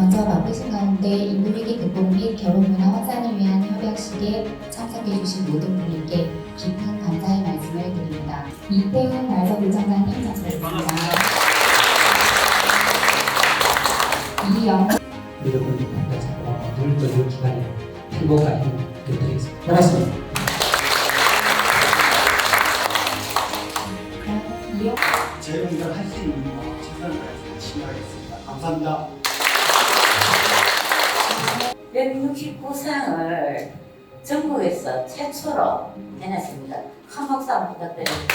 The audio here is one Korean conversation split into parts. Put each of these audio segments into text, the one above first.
애써 바쁘신 가운데 인구위기 극복 및 결혼 문화 확산을 위한 협약식에 참석해주신 모든 분들께 깊은 감사의 말씀을 드립니다. 이태훈 발서부청장님 참석했습니다. 이영 여러분 만나서 늘또 이 기간에 행복과 힘을 드리겠습니다. 고맙습니다. 이영 재용이를 할수 있는 거 최선을 다해서 열심히 하겠습니다. 감사합니다. 169상을 전국에서 최초로 해냈습니다. 큰 박수 한번 부탁드립니다.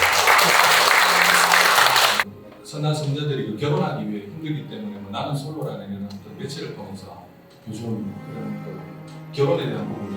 선한 성자들이 그 결혼하기 위해 힘들기 때문에 뭐 나는 솔로라는 이런 어떤 매체를 통해서 요즘 그런 그 결혼에 대한 부분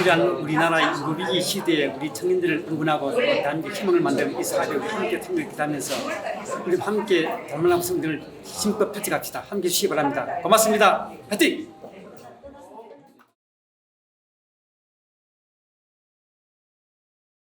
이러한 우리나라 인구위기 시대에 우리 청년들을 응원하고 대한민국 희망을 만드는 이 사회를 함께 팀을 기다면서 우리 함께 달문학 성들을 힘껏 펼쳐갑시다. 함께 주시기 바랍니다. 고맙습니다. 화이팅!